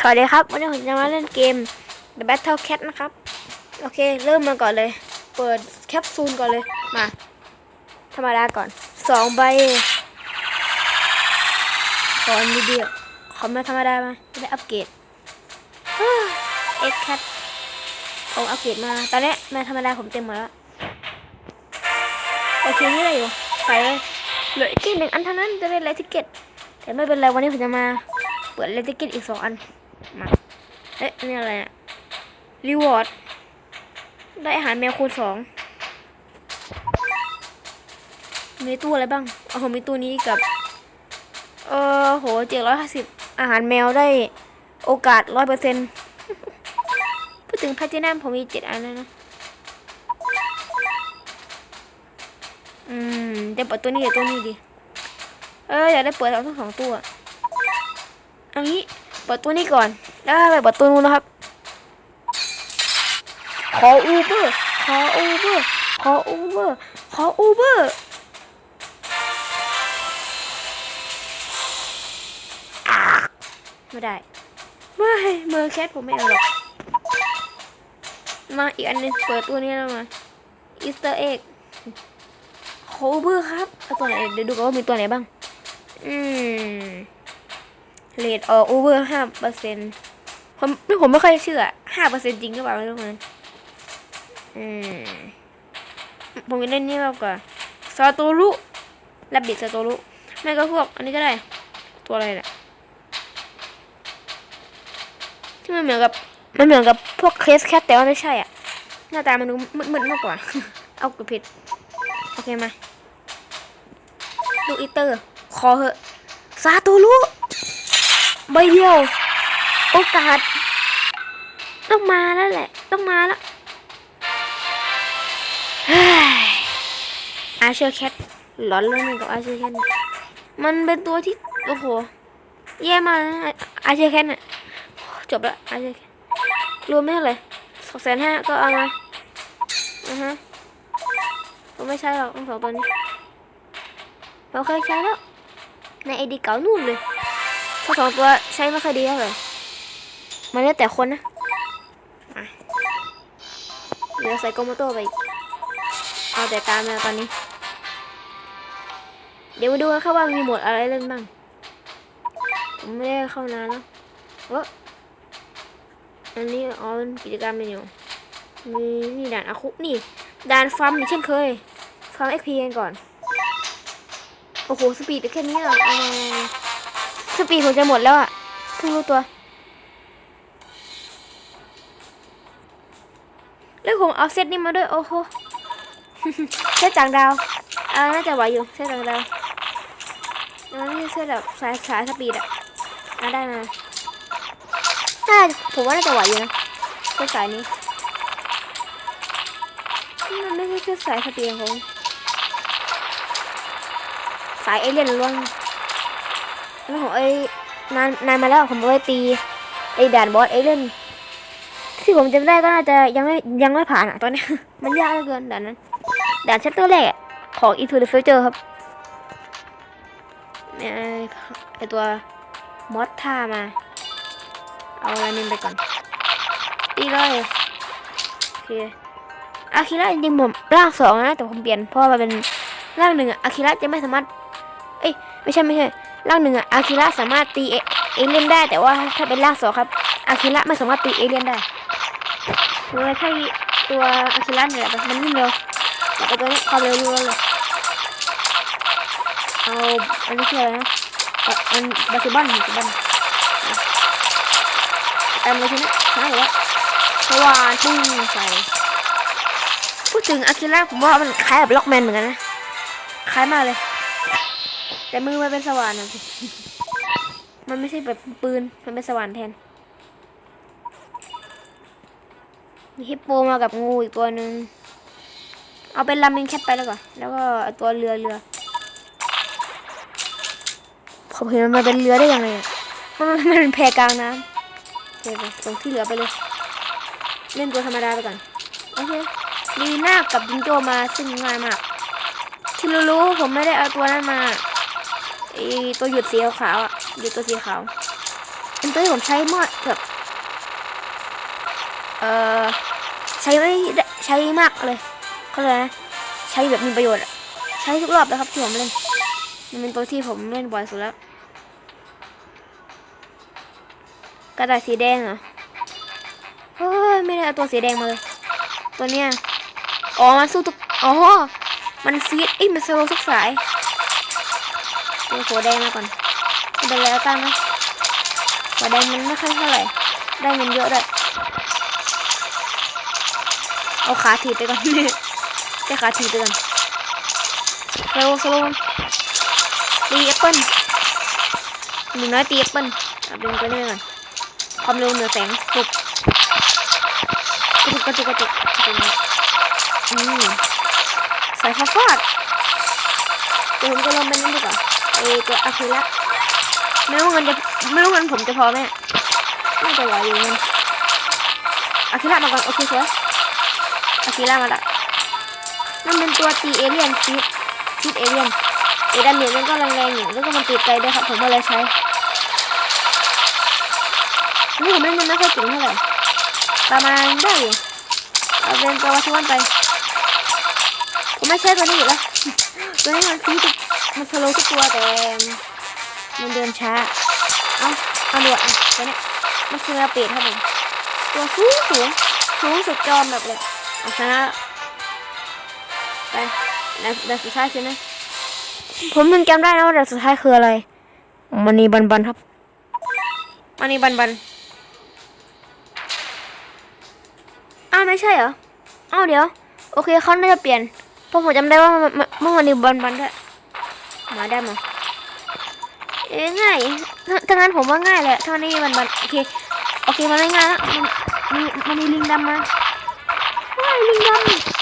สวัสดีครับ วันนี้ผมจะมาเล่นเกม The Battle Cat นะครับ โอเค เริ่มมาก่อนเลย เปิดแคปซูลก่อนเลย มา ธรรมดาก่อน สองใบขอมีเดียวขอมาธรรมดามาจะได้อัปเกรดเอ็กแคทผมอัปเกรดมา ตอนนี้มาธรรมดาผมเต็มหมดแล้ว โอเค นี่อะไรอยู่ใส่เลยเหลืออีกแค่หนึ่งอันเท่านั้นจะได้ไลท์ทิเก็ตแต่ไม่เป็นไรวันนี้ผมจะมาเปิดไลท์ทิเก็ตอีกสองอัน มา เอ๊ะนี่อะไรอะรีวอร์ด ได้อาหารแมวคูณสอง มีตู้อะไรบ้างโอ้โหมีตู้นี้กับ เออโหเจ็ดร้อยห้าสิบอาหารแมวได้โอกาสร้อยเปอร์เซ็นต์พูดถึงแพลตินัมผมมีเจ็ดอันแล้วนะ อืมจะเปิดตัวนี้กับตัวนี้ดิ เอออยากได้เปิดเอาทั้งสองตัวอันนี้ เปิดตัวนี้ก่อน แล้วไปเปิดตัวนู้นนะครับ ขออูเบอร์ขออูเบอร์ขออูเบอร์ขออูเบอร์ไม่ได้ ไม่เมอร์แคทผมไม่เอาหรอก มาอีกอันหนึงเปิดตัวนี้แล้วมาอีสเตอร์เอ็กโคเบอร์ครับเอาตัวไหนเดี๋ยวดูกันว่ามีตัวไหนบ้าง อืม เลดออกโอเวอร์ห้าเปอร์เซ็นต์ผมผมไม่ค่อยเชื่อห้าเปอร์เซ็นต์จริงหรือเปล่าไม่รู้เหมือนกันอืมผมจะเล่นนี่มากกว่าซาโตรุแลบบิดซาโตรุไม่ก็พวก อันนี้ก็ได้ ตัวอะไรเนี่ยที่มันเหมือนกับมันเหมือนกับพวกเคสแคทแต่ว่าไม่ใช่อะ หน้าตามันดูมึนๆมากกว่า เอากระผิด โอเคมา ดูอีเตอร์ ขอเหอะซาตูรุ บเดียว โอกาส ต้องมาแล้วแหละ ต้องมาแล้วอาเชอร์แคทหลอนเรื่องนึงกับอาเชอร์แคทมันเป็นตัวที่ โอ้โห แย่มากอาเชอร์แคทเนี่ยจบละอาจจะรวมไม่เท่าไหร่สองแสนห้าก็เอามาอือฮะผมไม่ใช่หรอกทั้งสองตัวนี้เราเคยใช้แล้ว ในไอดีเก่านู่นเลย ทั้งสองตัวใช้ไม่ค่อยดีเท่าไหร่มันแล้วแต่คนนะเดี๋ยวใส่โกโมโต้ไป เอาแต่ตามมาตอนนี้ เดี๋ยวมาดูกันครับว่ามีหมดอะไรเล่นบ้าง ผมไม่ได้เข้านานแล้วเอออันนี้อ๋อเป็นกิจกรรมเป็นอยู่ มีนี่ด่านอาคุนี่ด่านฟาร์มอย่างเช่นเคยฟาร์มเอ็กพีกันก่อน โอ้โห สปีดแค่นี้เหรอเอามา สปีดผมจะหมดแล้วอะเพิ่งรู้ตัว แล้วผมเอาเซตนี้มาด้วย โอ้โหเซตต่างดาวอ่าน่าจะไหวอยู่เซตต่างดาวมันไม่ใช่เซตแบบสายสายสปีดอะอ่าได้มาน่าผมว่าน่าจะไหวอยู่นะเส้นสายนี้มันไม่ใช่เส้นสายสปียงของสายเอเลี่ยนล้วน แล้วของไอ้นานนานมาแล้วผมเอาไปตีไอ้ด่านบอสเอเล่นที่ผมจำได้ก็น่าจะยังไม่ยังไม่ผ่านอะตอนนี้ มันยากเหลือเกินด่านนั้นด่านชัตเตอร์แรกอะของ Into the Future ครับเนี่ยไอตัวมอสท่ามา เอาอะไรนินไปก่อน ตีเลยโอเคอาคิระจริงๆผมร่างสองนะ แต่ผมเปลี่ยนเพราะว่ามันเป็นร่างหนึ่งอะอาคิระจะไม่สามารถ เอ้ย ไม่ใช่ไม่ใช่ ร่างหนึ่งอะอาคิระสามารถตีเอเลี่ยนได้ แต่ว่าถ้าเป็นร่างสองครับอาคิระไม่สามารถตีเอเลี่ยนได้เลยแค่ตัวอาคิระเนี่ยแหละมันวิ่งเร็วแต่ตัวนี้ความเร็วรู้แล้วเลยเอาอันนี้คืออะไรนะเอาอันบาสิบันบาสิบันเต็มเลยทีนี้ใช่แล้วสว่านปุ้งใส่พูดถึงอากิระผมว่ามันคล้ายกับล็อกแมนเหมือนกันนะคล้ายมากเลย แต่มือมันเป็นสว่านนะสิ มันไม่ใช่แบบปืน มันเป็นสว่านแทน มีฮิปโปมากับงูอีกตัวหนึ่ง เอาเป็นลามิงแคทไปแล้วก่อน แล้วก็ตัวเรือเรือผมเห็นมันเป็นเรือได้ยังไงมันมันเป็นแพกลางน้ำโอเคไปส่งที่เหลือไปเลย เล่นตัวธรรมดาไปก่อน โอเคลีหน่ากับจิงโจ้มาซึ่งง่ายมากที่รู้ๆผมไม่ได้เอาตัวนั้นมา ไอตัวหยุดสีขาวอะหยุดตัวสีขาวเป็นตัวที่ผมใช้มอดแบบเอ่อใช้ไม่ใช้มากเลยเขาเลยนะใช้แบบมีประโยชน์อะใช้ทุกรอบเลยครับที่ผมเล่นมันเป็นตัวที่ผมเล่นบ่อยสุดแล้วกระต่ายสีแดงเหรอเฮ้ยไม่ได้เอาตัวสีแดงมาเลย ตัวเนี้ยอ๋อมันสู้ทุกอ๋อมันฟีดเอ้ยมันสโลว์ทุกสาย ตัวหัวแดงมาก่อนไม่เป็นแล้วกันนะหัวแดงมันไม่ค่อยเท่าไหร่ ได้เงินเยอะด้วยเอาขาถีบไปก่อนแค่ขาถีบไปก่อนสโลวสโลว์ตีแอปเปิ้ลหนูน้อยตีแอปเปิ้ลเอาเป็นตัวนี้ไปก่อนความเร็วเหนือแสงปุบกระจุกกระจุกกระจุกกระจุกอืมสายฟ้าฟาดเดี๋ยวผมจะลงเป็นนั่นดีกว่า ไอตัวอาคิระไม่รู้เงินจะไม่รู้เงินผมจะพอไหมอะน่าจะไหวอยู่เงินอาคิระมาก่อนโอเคสวยอาคิระมาละมันเป็นตัวตีเอเลี่ยนฟีดฟีดเอเลี่ยนเอดาเมียมันก็แรงๆอยู่แล้วก็มันตีไกลด้วยครับผมก็เลยใช้นี่ผมเล่นมันไม่ค่อยเก่งเท่าไหร่ประมาณได้อยู่เอาเป็นตัววัชวันไปผมไม่ใช่ตัวนี้อีกแล้วตัวนี้มันฟีดทุก มันสโลว์ทุกตัวแต่มันเดินช้า เอาเอาดูอะตัวเนี้ยมันคืออาเป็ดครับผมตัวสูงสูงสูงสุดจอมแบบเลยเอาชนะไปแล้วแล้วสุดท้ายคือนะผมยังจำได้นะว่าแต่สุดท้ายคืออะไรมันนีบันบันครับมันนีบันบันอ้าวไม่ใช่เหรออ้าวเดี๋ยว โอเคเขาน่าจะเปลี่ยนเพราะผมจำได้ว่ามันมันมันนีบอลบอลด้วย มาได้มาเอ้ง่ายถ้างั้นผมว่าง่ายเลยถ้าวันนี้บอลบอลโอเคโอเคมันไม่ง่ายแล้วมันมีมันมีลิงดำมาว้ายลิงดำมา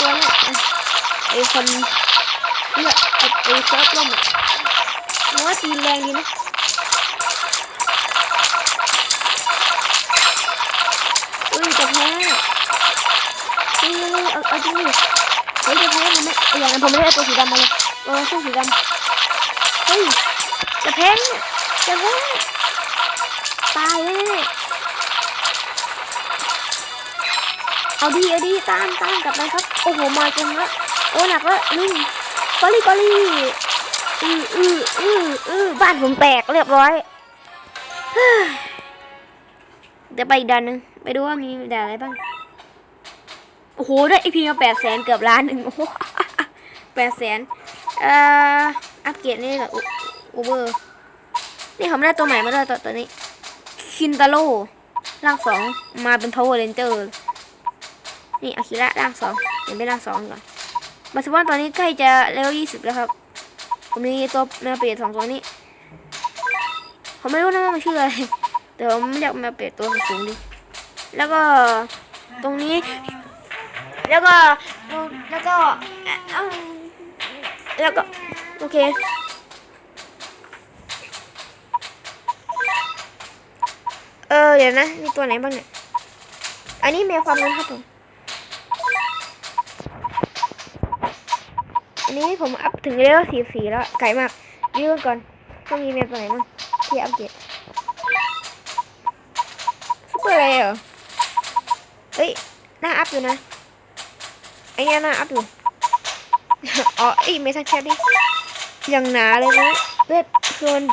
ตัวนี้ยอะไอคนเลือกไอไอเซิร์ฟล่มอะว่าตีนแรงดีนะ อุ้ยจะแพ้เฮ้ยเอาเอา จริงดิเฮ้ยจะแพ้ผมไม่อย่างนั้นผมไม่ได้ตัวสีดำมาเลยเออสู้สีดำเฮ้ยจะแพ้เนี่ยจะแพ้ตายเลยเอาดีเอาดีตามตามกลับไปครับ โอ้โหมาจริงละโอ้หนักละลิงกอลี่กอลี่อืออืออืออือบ้านผมแตกเรียบร้อยเดี๋ยวไปอีกด่านหนึ่งไปดูว่ามีด่านอะไรบ้าง โอ้โห ได้ไอพีมาแปดแสนเกือบล้านหนึ่งโอ้โหแปดแสนเอ่ออัปเกรดนี่กับอูเบอร์นี่ผมได้ตัวใหม่มาด้วยตัวตัวนี้คินตาโร่ร่างสองมาเป็น power ranger นี่อาคิระร่างสองเดี๋ยวไปร่างสองก่อนมาสว่าตอนนี้ใกล้จะเลเวลยี่สิบแล้วครับผมมีตัวแมวเปรตสองตัวนี้ผมไม่รู้นะว่ามันชื่ออะไรแต่ผมอยากมาเปลี่ยนตัวสูงดิแล้วก็ตรงนี้ แล้วก็แล้วก็แล้วก็โอเคเออเดี๋ยวนะ มีตัวไหนบ้างเนี่ย อันนี้มวความรู้ครับผม อันนี้ผมอัพถึงเลเวลสี่สี่แล้ว ไกลมากยืนก่อนต้องมีแมวตัวไหนบ้างที่อัพเกรดซุปเปอร์อะไรเหรอ เฮ้ยหน้าอัพอยู่นะ ไอ้เนี่ยหน้าอัพอยู่ อ๋อไอ้ยไม่ใช่แคปดิอย่างหนาเลยนะเลือดคือมัน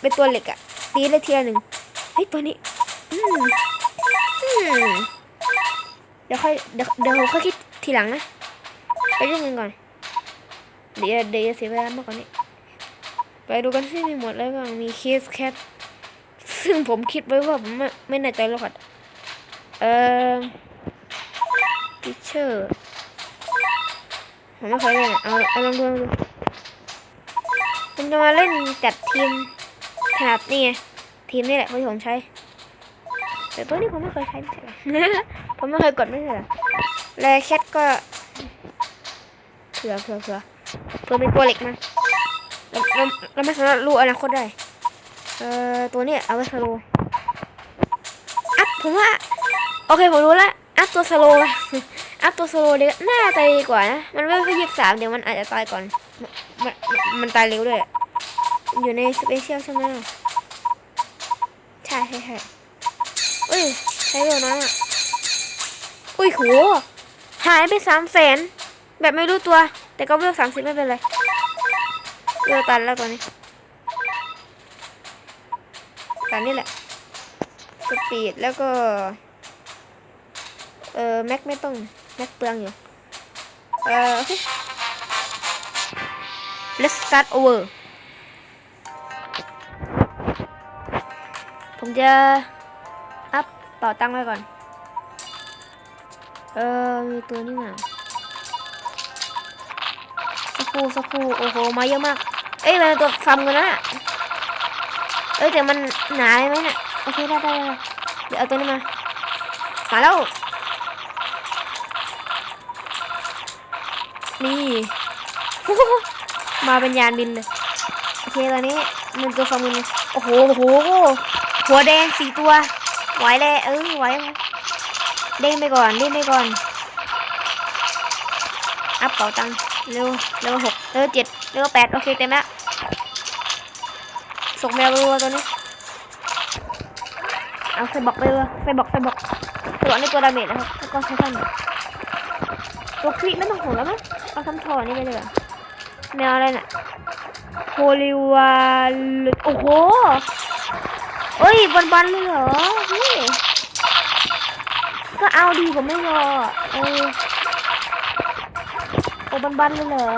เป็นตัวเหล็กอะตีได้ทีละหนึ่งเฮ้ยตัวนี้อืมอืมเดี๋ยวค่อยเดี๋ยวเดี๋ยวค่อยคิดทีหลังนะไปเรื่องเงินก่อน เดี๋ยวเดี๋ยวเสียเวลามากกว่านี้ ไปดูกันที่มีหมดแล้วบ้างมีเคสแคทซึ่งผมคิดไว้ว่าผมไม่ไม่แน่ใจรหัสเอ่อทิเชอร์ ผมไม่เคยเล่นเอาเอาลองดูลองดูผมจะมาเล่นจัดทีมถนัดนี่ไงทีมนี่แหละที่ผมใช้ แต่ตัวนี้ผมไม่เคยใช้ไม่ใช่เหรอผมไม่เคยกดไม่ใช่เหรอแลแคทก็เผื่อเผื่อเผื่อเผื่อมีตัวเหล็กมาเราเราเราไม่สามารถรู้อนาคตได้ เอ่อตัวนี้เอาไว้สโลอัพผมว่า โอเคผมรู้และอัพตัวสโลว์ อัพตัวสโลเดี๋ยวน่าจะดีกว่านะ มันไม่ค่อยยี่สิบสามเดี๋ยวมันอาจจะตายก่อน มันมันตายเร็วด้วย อยู่ในสเปเชียลใช่ไหมใช่ใช่ใช่เอ้ยใช้เร็วน้อยอะอุ้ยโหหายไปสามแสนแบบไม่รู้ตัว แต่ก็เวลสามสิบไม่เป็นไรเวลตันแล้วตอนนี้ตันนี่แหละสปีดแล้วก็ เออแม็กไม่ต้อง แม็กเปลืองอยู่ เออโอเค let's start over ผมจะอัพเป่าตังไว้ก่อน เออ มีตัวนี้มาสักครู่สักครู่โอ้โห มาเยอะมาก เอ้ย มันตัวซ้ำกันนะน่ะเอ้ย แต่มันหนาไหมเนี่ย โอเค ได้ได้ได้เดี๋ยวเอาตัวนี้มา มาแล้ว นี่ มาเป็นยานบินเลย โอเคตอนนี้มันตัวฟาร์มินโอ้โหโอ้โห หัวแดงสี่ตัว ไหวเลยเออไหวไหวเด้งไปก่อนเด้งไปก่อน อัพเป๋าตังค์เร็วเร็วหกเร็วเจ็ดเร็วแปดโอเคเต็มแล้วส่งแมวรัวตัวนี้ เอาใส่บอกไปเลยใส่บอกใส่บอกตัวนี้ตัวดาเมจนะครับแล้วก็ใช้ท่านตัวคลิไม่ต้องห่วงแล้วมั้ง เอาคำถอนี่ไปเลยแมวอะไรน่ะโพลิวาลโอ้โหเอ้ยบันบันเลยเหรอพี่ก็เอาดีกว่าไม่รอเออโอ้บันบันเลยเหรอ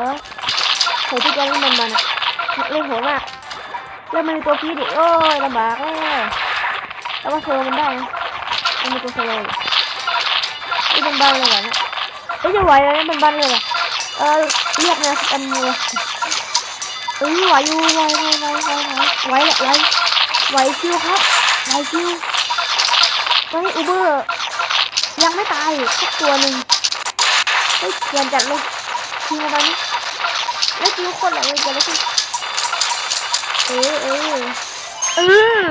โหพี่แกนี่บันบันๆอะเล่นโหดมากแล้วมันมีตัวพีดิโอ้ยลำบากเลยแล้วก็โซลมันได้นะมันมีตัวโซโลอยู่นี่บันบันเลยเหรอเนี่ยเอ้ยจะไหวแล้วเนี่ยบันบันเลยเหรอ เออเรียกแมวสักอันเลยเอ้ยไหวอยู่ไหวไหวไหวไหวไหวไหวแหละไหวไหวชิวครับไหวชิวตอนนี้อูเบอร์ยังไม่ตายสักตัวหนึ่งเฮ้ยเกียนจัดเลยทีมาตอนนี้แล้วคิวคนไรเกิดอะไรขึ้นเออเออเอ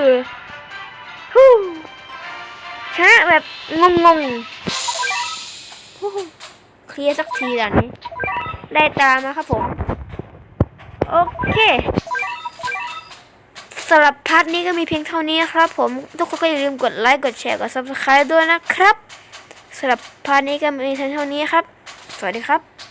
อฮู้ชนะแบบงงงๆเคลียร์สักทีด่านนี้ ได้ตามนะครับผม โอเคสำหรับพาร์ทนี้ก็มีเพียงเท่านี้นะครับผมทุกคนก็อย่าลืมกดไลค์กดแชร์กด subscribe ด้วยนะครับสำหรับพาร์ทนี้ก็มีเพียงเท่านี้ครับ สวัสดีครับ